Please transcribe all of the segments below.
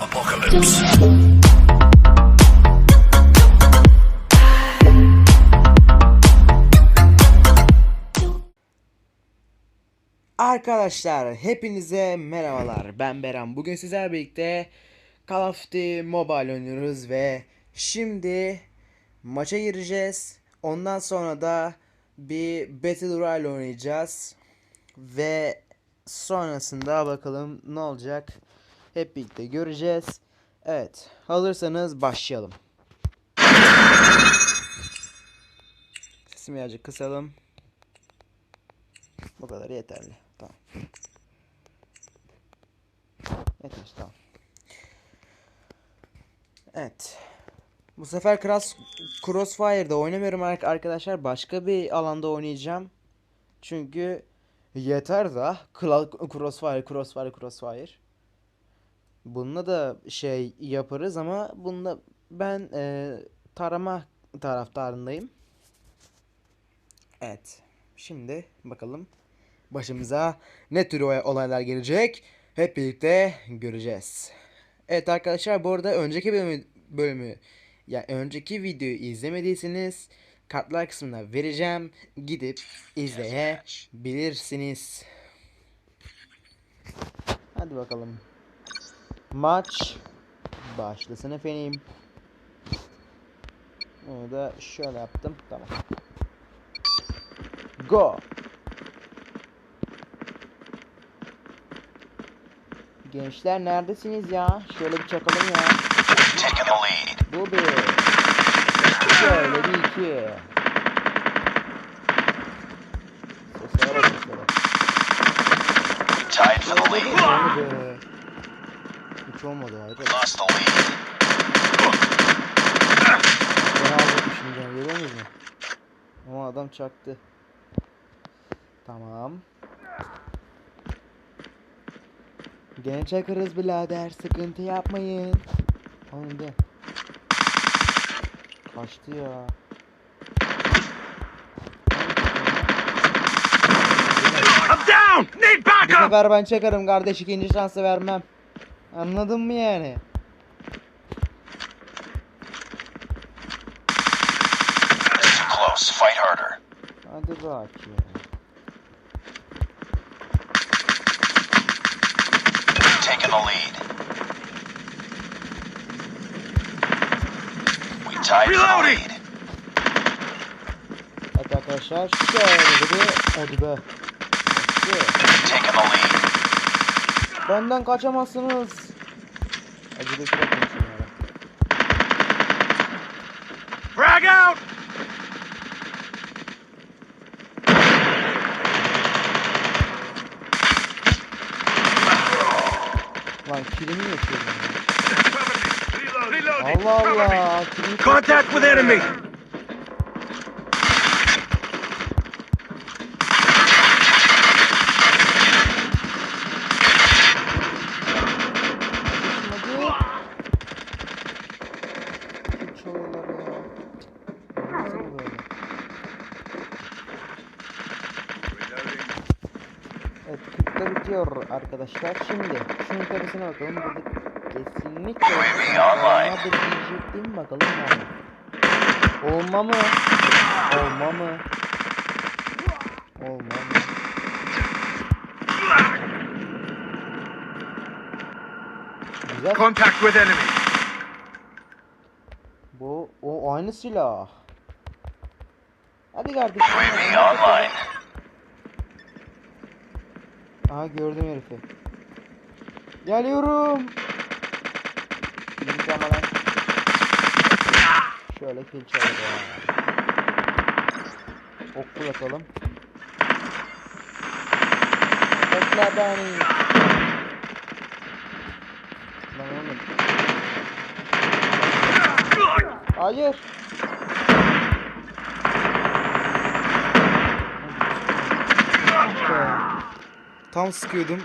Apocalypse. Arkadaşlar hepinize merhabalar. Ben Beren bugün sizlerle birlikte Call of Duty Mobile oynuyoruz ve şimdi maça gireceğiz. Ondan sonra da bir Battle Royale oynayacağız ve sonrasında bakalım ne olacak hep birlikte göreceğiz evet hazırsanız başlayalım Sesimi birazcık kısalım bu kadar yeterli. Tamam. Yeter tamam. Evet. Bu sefer Cross Crossfire'da oynamıyorum ar- arkadaşlar. Başka bir alanda oynayacağım. Çünkü yeter da Crossfire, Crossfire, Crossfire. Bununla da şey yaparız ama bunda ben e, tarama taraftarındayım. Evet. Şimdi bakalım başımıza ne tür olay- olaylar gelecek hep birlikte göreceğiz. Evet arkadaşlar bu arada önceki bölümü, bölümü ya önceki videoyu izlemediyseniz kartlar kısmına vereceğim. Gidip izleyebilirsiniz. Hadi bakalım. Maç başlasın efendim. Bunu da şöyle yaptım. Tamam. Go. Gençler neredesiniz ya? Şöyle bir çakalım ya. Bu bir. Şöyle bir iki. Seslere bak seslere. Tied for the lead. Hiç olmadı lead. Ben almışım canım görüyor musun? Ama adam çaktı. Tamam. Gene çakarız birader sıkıntı yapmayın. Oğlum de. Kaçtı ya. I'm down. Need Bu sefer ben çakarım kardeş ikinci şansı vermem. Anladın mı yani? Close. Fight harder. Hadi bak ya. Taking the lead. We tied for the lead. Evet arkadaşlar şöyle dedi. Hadi be. Taking the lead. Benden kaçamazsınız. Acıdı yapın şunlara. Frag out. Lan kilimi yaşıyorum ya. Allah Allah. Contact with enemy. Arkadaşlar. Şimdi şunun tepesine bakalım. Burada kesinlikle olmadı diyecektim. Bakalım yani. Olma mı? Olma mı? Olma mı? Güzel. Contact with enemy. Bu o aynı silah. Hadi kardeşim. UAV online. Aha gördüm herifi. Geliyorum. Şöyle kill çalalım. Okul atalım. Bekle beni. Hayır. Tam sıkıyordum.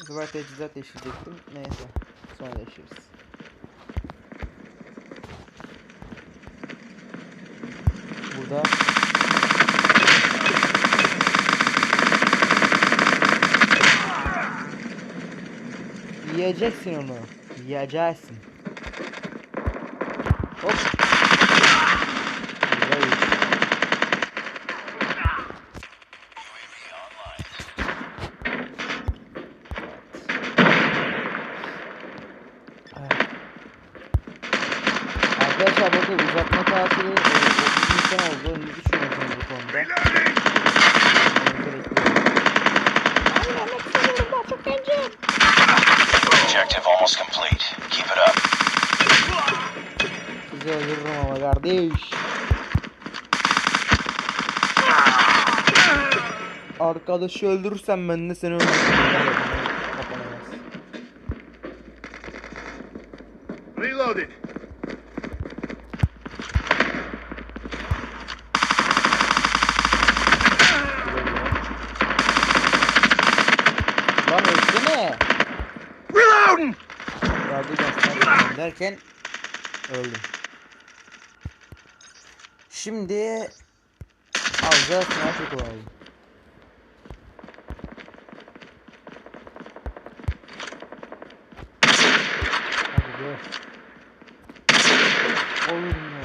Bu sefer teçhizat değiştirecektim. Neyse. Sonra değişiriz. Burada Yiyeceksin onu. Yiyeceksin. Arkadaşı öldürürsen ben de seni öldürürüm. Kapanamaz. Reloaded. Lan ölsene. Reloading. Gösterdim derken öldüm. Şimdi alacağız sniper kullanalım. Hadi be. Oğlum ya.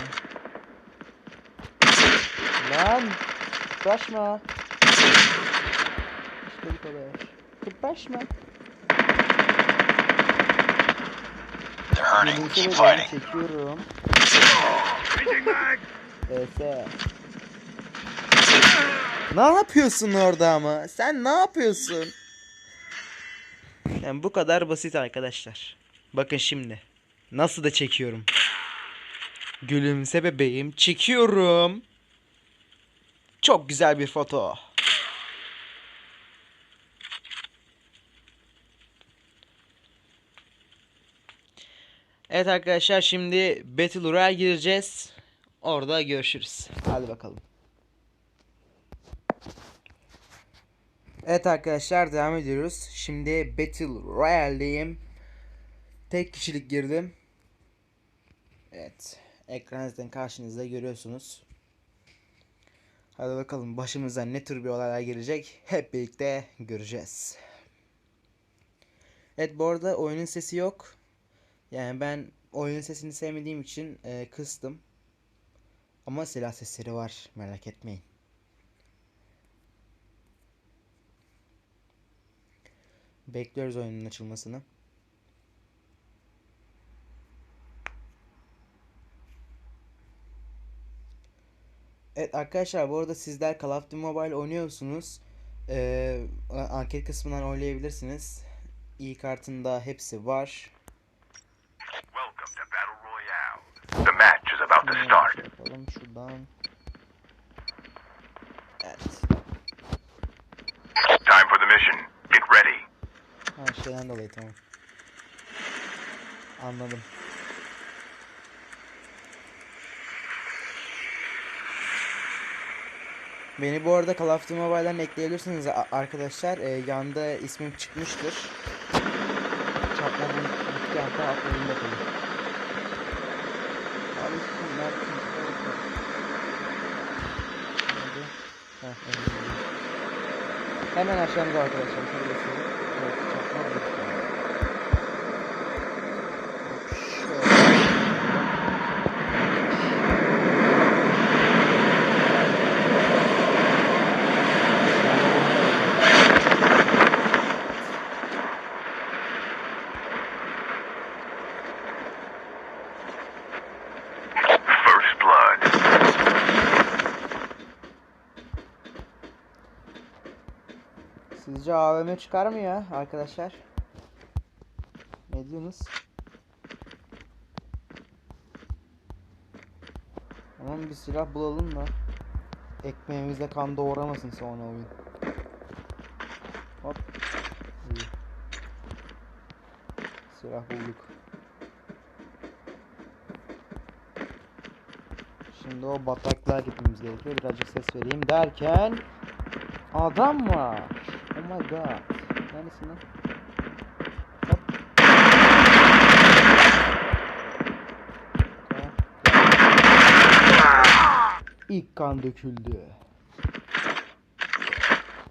Lan kıpraşma. İşte bu kadar. Kıpraşma. They're hurting. Keep fighting. çekiyorum. Ese. Ne yapıyorsun orada ama? Sen ne yapıyorsun? Yani bu kadar basit arkadaşlar. Bakın şimdi. Nasıl da çekiyorum. Gülümse bebeğim çekiyorum. Çok güzel bir foto. Evet arkadaşlar şimdi Battle Royale gireceğiz. Orada görüşürüz. Hadi bakalım. Evet arkadaşlar devam ediyoruz. Şimdi Battle Royale'deyim. Tek kişilik girdim. Evet. Ekranınızdan karşınızda görüyorsunuz. Hadi bakalım başımıza ne tür bir olaylar gelecek hep birlikte göreceğiz. Evet bu arada oyunun sesi yok. Yani ben oyunun sesini sevmediğim için e, kıstım. Ama silah sesleri var merak etmeyin. Bekliyoruz oyunun açılmasını. Evet arkadaşlar bu arada sizler Call of Duty Mobile oynuyorsunuz. Ee, anket kısmından oynayabilirsiniz. İyi kartında hepsi var. The match is about to Hemen start. Yapalım şuradan. Evet. Time for the mission. Get ready. Ha şeyden dolayı tamam. Anladım. Beni bu arada Call of Duty Mobile'den ekleyebilirsiniz arkadaşlar. Ee, yanda ismim çıkmıştır. Çarpma neredesin? Nerede? Heh, önümüzde. Hemen aşağımızda arkadaşlar. Şöyle göstereyim. Evet, Sizce AVM çıkar mı ya arkadaşlar? Ne diyorsunuz? Aman bir silah bulalım da ekmeğimizle kan doğramasın sonra oyun. Hop. İyi. Silah bulduk. Şimdi o bataklığa gitmemiz gerekiyor. Birazcık ses vereyim derken Adam var. My god. Neredesin lan? Hop. İlk kan döküldü.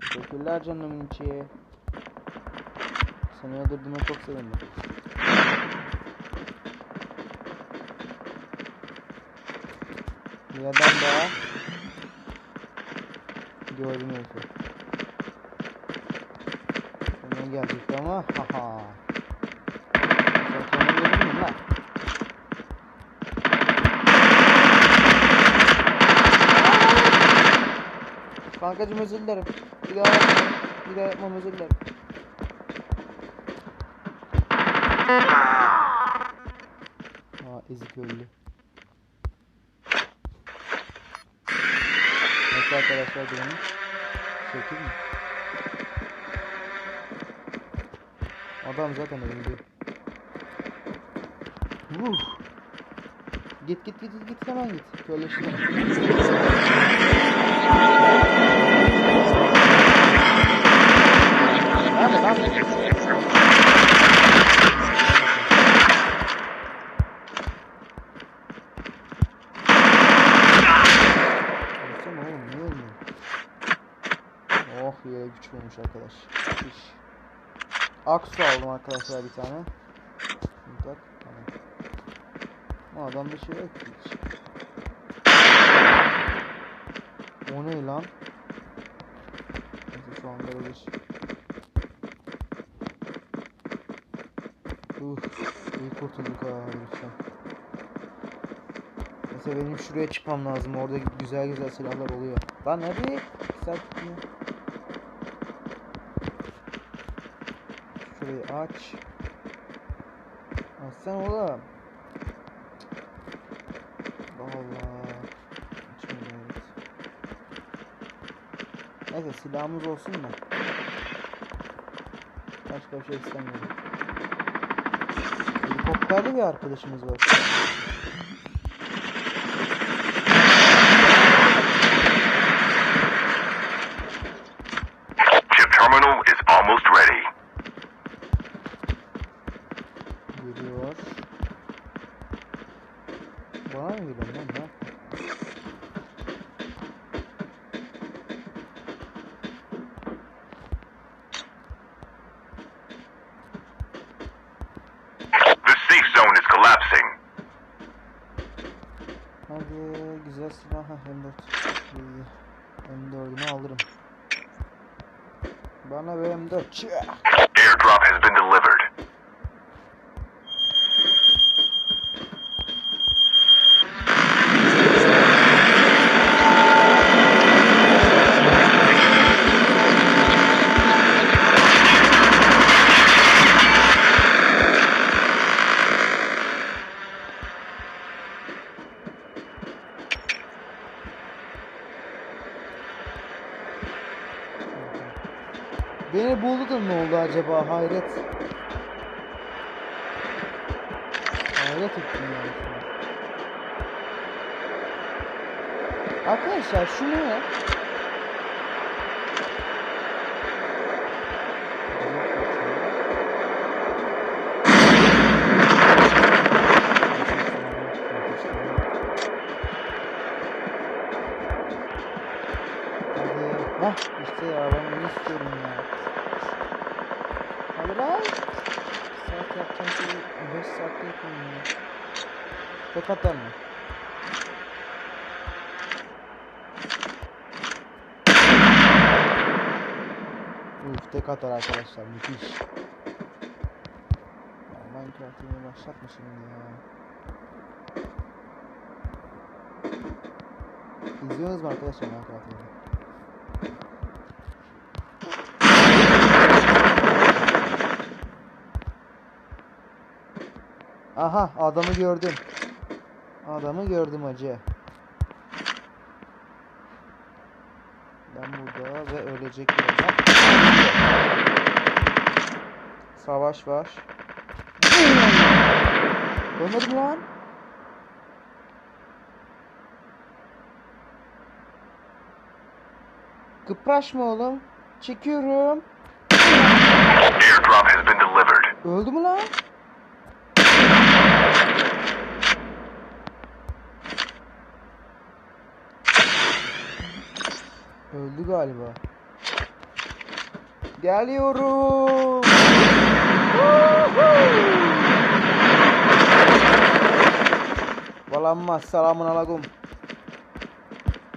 Teşekkürler canımın içi. Seni öldürdüğüme çok sevindim. Bir adam daha. Gördüm herifi. Ona gelecek ama haha. Sen? Kankacım özür dilerim. Bir daha yapmam. Bir daha yapmam özür dilerim. Aa ezik öldü. Nasıl arkadaşlar durumu? Şekil mi? Adam zaten öldü. Vuh. Git git git git hemen git. Kölleştim. Nerede lan? Oh yere güç olmuş arkadaş. İş. Aksu aldım arkadaşlar bir tane. Şunu tak. Tamam. Şey yok hiç. O ne lan? Şu anda şey. Uf, iyi kurtulduk ha lütfen. Mesela benim şuraya çıkmam lazım. Orada güzel güzel silahlar oluyor. Lan hadi. Güzel Şurayı aç. Açsana oğlum. Allah Allah. Açmadı evet. Neyse silahımız olsun da. Başka bir şey istemiyorum. Helikopterli bir arkadaşımız var. Chip terminal is almost ready. Geliyor. Bana mı geliyor lan ne? The safe zone is collapsing. Hadi güzel silah ha M4. İyi. M4'ünü alırım. Bana bir M4 çık. Beni buldu da ne oldu acaba hayret. Hayret ettim yani şu an. Arkadaşlar şu ne? Hadi. Hah işte ya ben bunu istiyorum ya. Hadi lan. Saat yapacağım şeyi 5 saatte yapayım ya. Tek atar mı? Uf tek atar arkadaşlar müthiş. Ya Minecraft yine başlatma şimdi ya. İzliyorsunuz mu arkadaşlar Minecraft yine? Aha adamı gördüm. Adamı gördüm acı. Ben burada ve ölecek birazdan. Savaş var. Ölmedim lan. Kıpraşma oğlum. Çekiyorum. Öldü mü lan? Öldü galiba. Geliyorum. Valamma selamun aleyküm.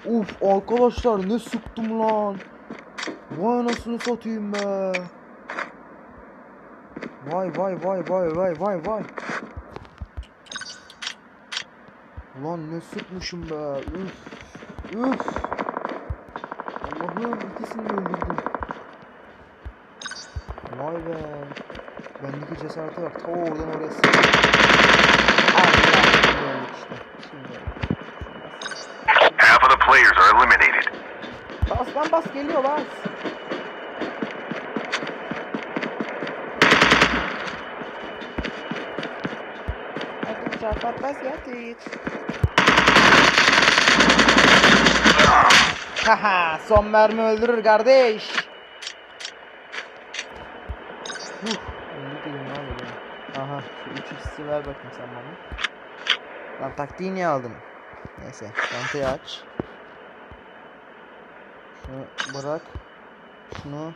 Uf arkadaşlar ne sıktım lan. Vay anasını satayım be. Vay vay vay vay vay vay vay. Ulan ne sıkmışım be. Üf. Üf. Allah'ım ikisini öldürdüm. Vay be. Bendeki cesarete bak. Ta oradan oraya öldük işte. Şimdi. Half of the players are eliminated. Bas lan bas geliyor bas. Hadi çarpat bas yatır. Haha son mermi öldürür kardeş. Huh, öldük dedim lan dedim. Aha şu 3x'i ver bakayım sen bana. Lan taktiği niye aldın? Neyse çantayı aç. Şunu bırak. Şunu.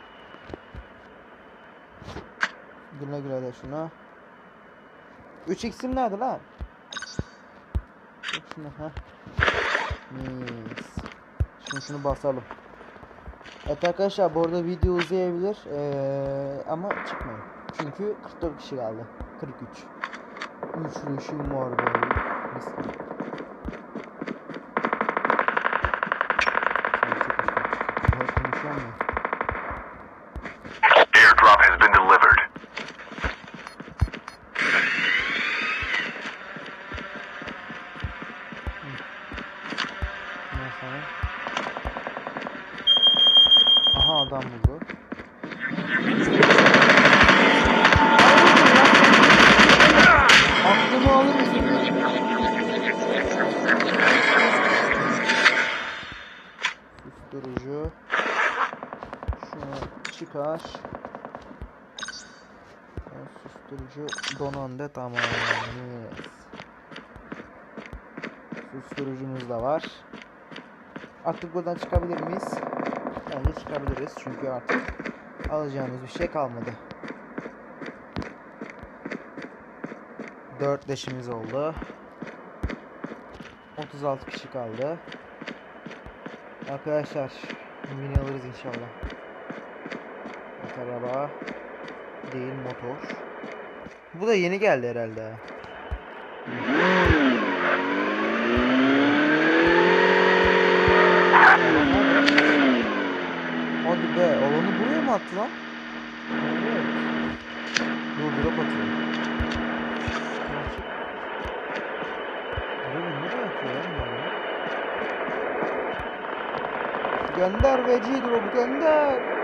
Güle güle de şuna. 3x'im nerede lan? Şunu ha. Mis. Şimdi şunu basalım. Evet arkadaşlar bu arada video uzayabilir ee, ama çıkmayın. Çünkü 44 kişi kaldı. 43. 3 leşim var. Mis Susturucu donandı tamam. Yes. Susturucumuz da var. Artık buradan çıkabilir miyiz? Bence çıkabiliriz çünkü artık alacağımız bir şey kalmadı. 4 leşimiz oldu. 36 kişi kaldı. Arkadaşlar mini alırız inşallah. Evet, araba değil motor. Bu da yeni geldi herhalde. Hadi be alanı buraya mı attı lan? Evet. Dur drop atıyor. Buraya nereye atıyor lan ya? Gönder veci drop'u. Gönder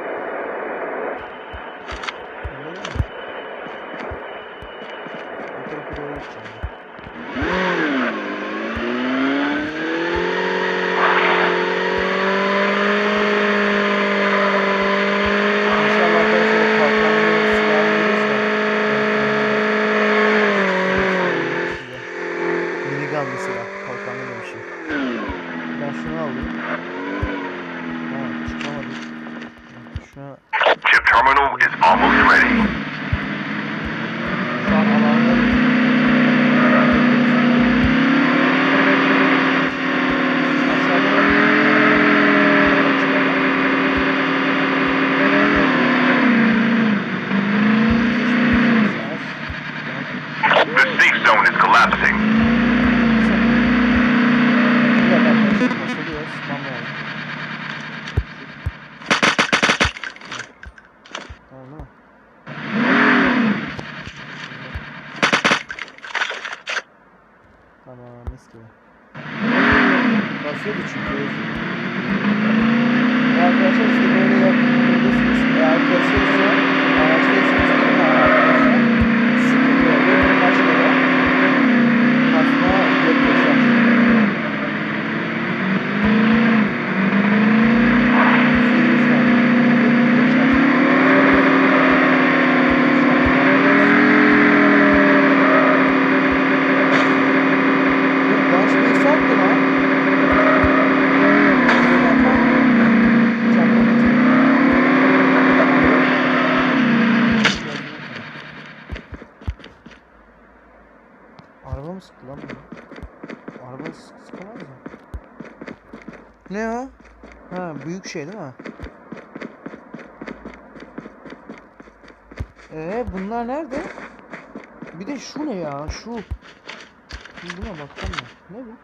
büyük şey değil mi? Ee bunlar nerede? Bir de şu ne ya? Şu. Buna baksana. Ne bu?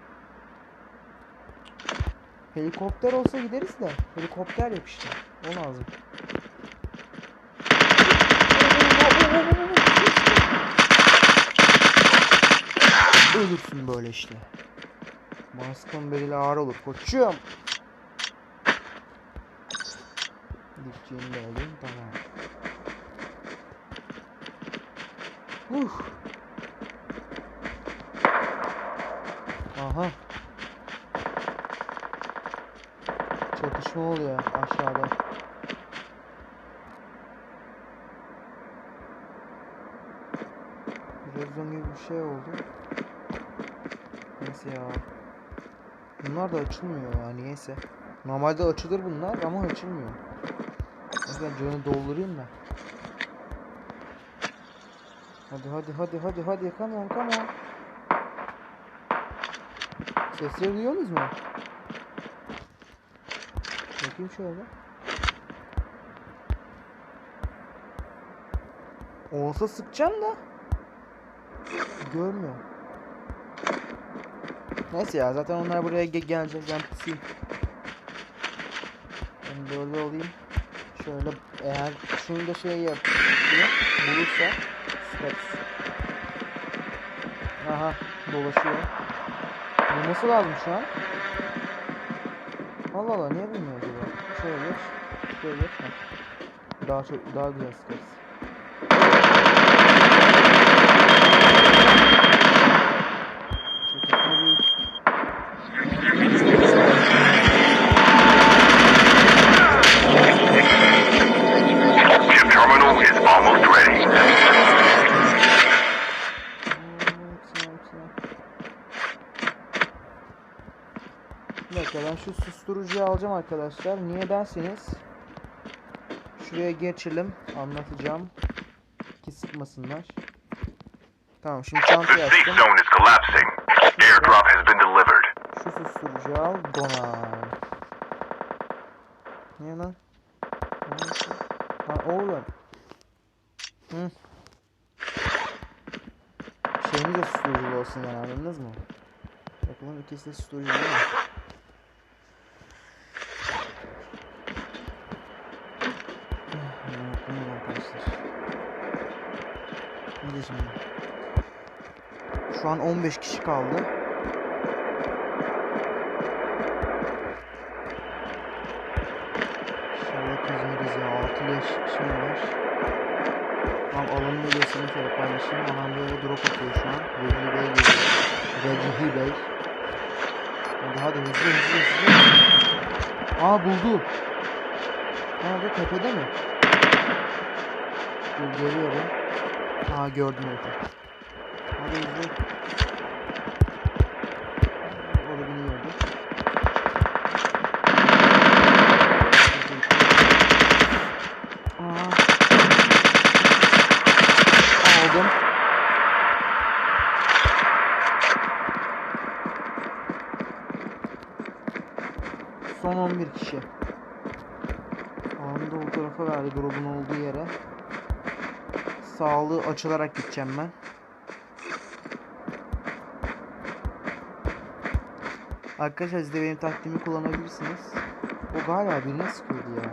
Helikopter olsa gideriz de. Helikopter yok işte. O lazım. Ölürsün böyle işte. Baskın bedeli ağır olur koçum. Dipçiğini de alayım tamam. Uh. Aha. Çatışma oluyor aşağıda. Rezon gibi bir şey oldu. Neyse ya. Bunlar da açılmıyor ya niyeyse. Normalde açılır bunlar ama açılmıyor. O yüzden canı doldurayım da. Hadi hadi hadi hadi hadi come on come on. Sesleri duyuyor musunuz mu? Bakayım şöyle. Olsa sıkacağım da. Görmüyor. Neyse ya zaten onlar buraya ge- gelecek ben pusayım. Ben böyle olayım. Şöyle eğer şunu da şey yap bulursa sıkarız. Aha dolaşıyor. Bu nasıl lazım şu an? Allah Allah niye bilmiyor acaba? Şöyle geç. Şöyle geç. Daha çok daha güzel sıkarız. Şu susturucuyu alacağım arkadaşlar. Niye derseniz şuraya geçelim anlatacağım ki sıkmasınlar. Tamam şimdi çantayı açtım. Şu susturucuyu al donar. Niye lan? Lan oğlum. Hı. Şeyimiz de susturuculu olsun yani anladınız mı? Bakalım ikisi de susturucu değil mi? Unutmayın arkadaşlar. Neyse şimdi. Şu an 15 kişi kaldı. İnşallah kazanırız ya. 6 leş şimdi var. Tam alanını göstereyim şöyle paylaşayım. Anam böyle drop atıyor şu an. Vecihi Bey geliyor. Vecihi Bey. Hadi hadi hızlı hızlı hızlı. Aa buldu. Nerede tepede mi? Dur geliyorum. Aa gördüm herifi. Hadi hızlı. O da beni gördü. Aa. Aldım. Son 11 kişi. Anında o tarafa verdi drop'un olduğu yere. Sağlığı açılarak gideceğim ben. Arkadaşlar siz de benim taktiğimi kullanabilirsiniz. O galiba birine sıkıyordu ya.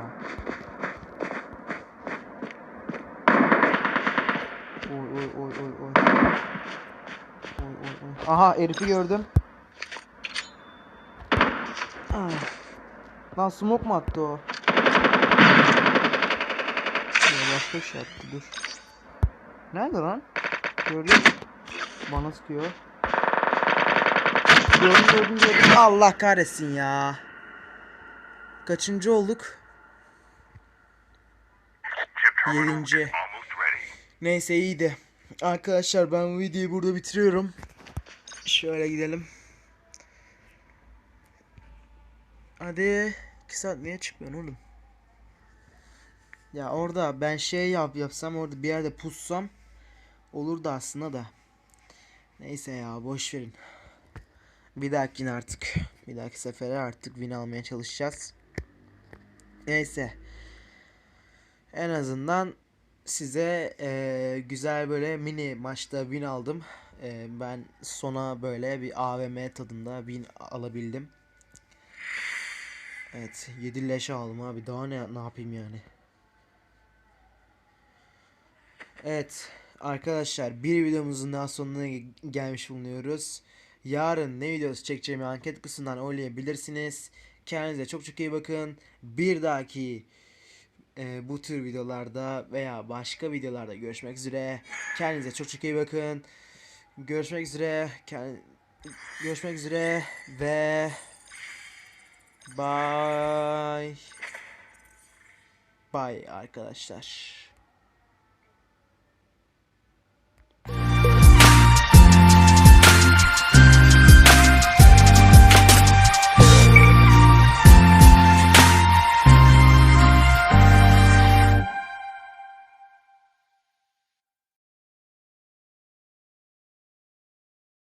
Oy oy oy oy oy. Oy oy oy. Aha herifi gördüm. Ah. Lan smoke mu attı o? Ya başka bir şey attı dur. Nerede lan? Gördüm. Bana sıkıyor. Gördüm gördüm gördüm. Allah kahretsin ya. Kaçıncı olduk? Yedinci. Neyse iyiydi. Arkadaşlar ben bu videoyu burada bitiriyorum. Şöyle gidelim. Hadi. 2 saat niye çıkmıyorsun oğlum? Ya orada ben şey yap yapsam orada bir yerde pussam olurdu aslında da. Neyse ya boş verin. Bir dahakine artık bir dahaki sefere artık win almaya çalışacağız. Neyse. En azından size eee, güzel böyle mini maçta win aldım. Eee, ben sona böyle bir AVM tadında win alabildim. Evet 7 leş aldım abi daha ne, ne yapayım yani. Evet arkadaşlar bir videomuzun daha sonuna ge- gelmiş bulunuyoruz. Yarın ne videosu çekeceğimi anket kısmından oylayabilirsiniz. Kendinize çok çok iyi bakın. Bir dahaki e, bu tür videolarda veya başka videolarda görüşmek üzere. Kendinize çok çok iyi bakın. Görüşmek üzere. Kend- görüşmek üzere ve bye. Bye arkadaşlar.